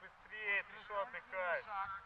быстрее, ты что отдыхаешь?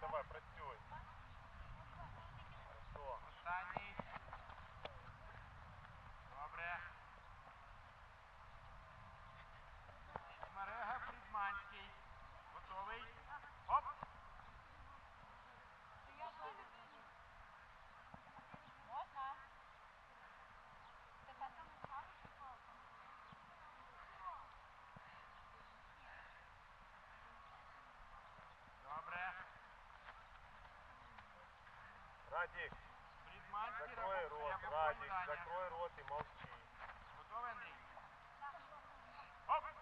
давай, прости. Радик, закрой рот, Радик, закрой рот и молчи. Готовы, Андрей? Оп!